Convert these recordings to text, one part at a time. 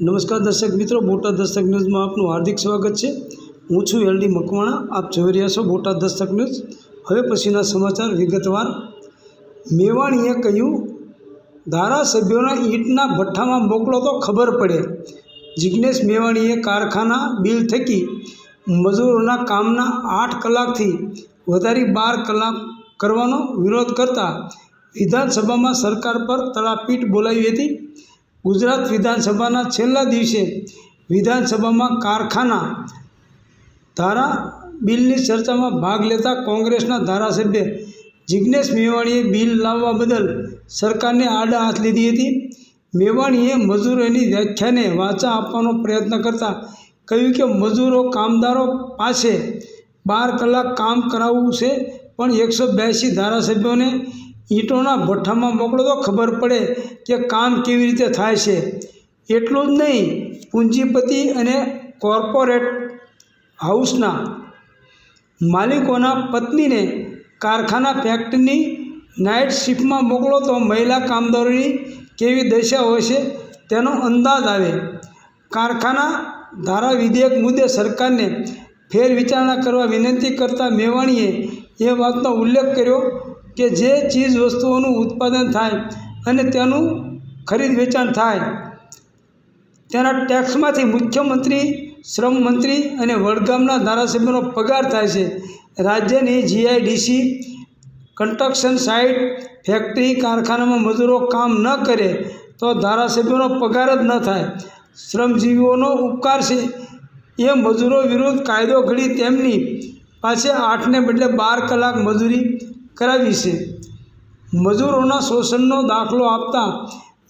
નમસ્કાર દર્શક મિત્રો, બોટાદ દસ્તક ન્યૂઝમાં આપનું હાર્દિક સ્વાગત છે. હું છું એલડી મકવાણા, આપ જોઈ રહ્યા છો બોટાદ દસ્તક ન્યૂઝ. હવે પછીના સમાચાર વિગતવાર. મેવાણીએ કહ્યું, ધારાસભ્યોના ઈંટના ભઠ્ઠામાં મોકલો તો ખબર પડે. જિજ્ઞેશ મેવાણીએ કારખાના, બિલ થકી મજૂરોના કામના આઠ કલાકથી વધારી બાર કલાક કરવાનો વિરોધ કરતા વિધાનસભામાં સરકાર પર તળાપીટ બોલાવી હતી. ગુજરાત વિધાનસભાના છેલ્લા દિવસે વિધાનસભામાં કારખાના ધારા બિલની ચર્ચામાં ભાગ લેતા કોંગ્રેસના ધારાસભ્ય જિજ્ઞેશ મેવાણીએ બિલ લાવવા બદલ સરકારને આડા હાથ લીધી હતી. મેવાણીએ મજૂરોની વ્યાખ્યાને વાચા આપવાનો પ્રયત્ન કરતા કહ્યું કે મજૂરો કામદારો પાસે બાર કલાક કામ કરાવવું છે, પણ એકસો બ્યાસી ધારાસભ્યોને ઈંટોના ભઠ્ઠામાં મોકલો તો ખબર પડે કે કામ કેવી રીતે થાય છે. એટલું જ નહીં, પૂંજીપતિ અને કોર્પોરેટ હાઉસના માલિકોના પત્નીને કારખાના ફેક્ટરીની નાઇટ શિફ્ટમાં મોકલો તો મહિલા કામદારોની કેવી દશા હોય છે તેનો અંદાજ આવે. કારખાના ધારા વિધેયક મુદ્દે સરકારને ફેરવિચારણા કરવા વિનંતી કરતા મેવાણીએ એ વાતનો ઉલ્લેખ કર્યો કે જે ચીજ વસ્તુઓનું ઉત્પાદન થાય અને તેનું ખરીદ વેચાણ થાય. તેના ટેક્સમાંથી મુખ્યમંત્રી, શ્રમ મંત્રી અને વડગામના ધારાસભ્યનો પગાર થાય છે. રાજ્યની જીઆઈડીસી કન્સ્ટ્રક્શન સાઇટ, ફેક્ટરી, કારખાનામાં મજૂરો કામ ન કરે તો ધારાસભ્યોનો પગાર જ ન થાય. શ્રમજીવીઓનો ઉપકાર છે. એ મજૂરો વિરુદ્ધ કાયદો ઘડી તેમની પાસે આઠને બદલે બાર કલાક મજૂરી કરાવી છે. મજૂરોના શોષણનો દાખલો આપતા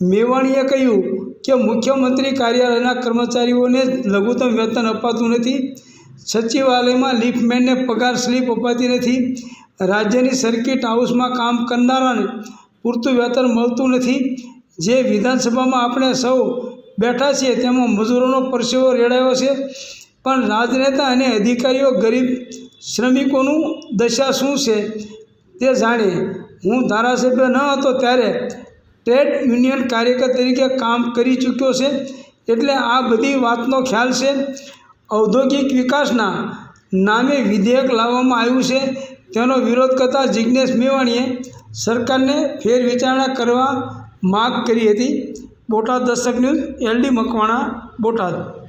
મેવાણીએ કહ્યું કે મુખ્યમંત્રી કાર્યાલયના કર્મચારીઓને લઘુત્તમ વેતન અપાતું નથી, સચિવાલયમાં લિફ્ટમેનને પગાર સ્લીપ અપાતી નથી, રાજ્યની સર્કિટ હાઉસમાં કામ કરનારાને પૂરતું વેતન મળતું નથી. જે વિધાનસભામાં આપણે સૌ બેઠા છીએ તેમાં મજૂરોનો પરસેવો રેડાયો છે. પણ રાજનેતા અને અધિકારીઓ ગરીબ શ્રમિકોનું દશા શું છે? તે જાણે હું ધારાસભ્ય ન હતો ત્યારે ટ્રેડ યુનિયન કાર્યકર તરીકે કામ કરી ચૂક્યો છે. એટલે આ બધી વાતનો ખ્યાલ છે. ઔદ્યોગિક વિકાસના નામે વિધેયક લાવવામાં આવ્યું છે. તેનો વિરોધ કરતા જિજ્ઞેશ મેવાણીએ સરકારને ફેરવિચારણા કરવા માગ કરી હતી. Botad Dastak news, LD Makwana, Botad.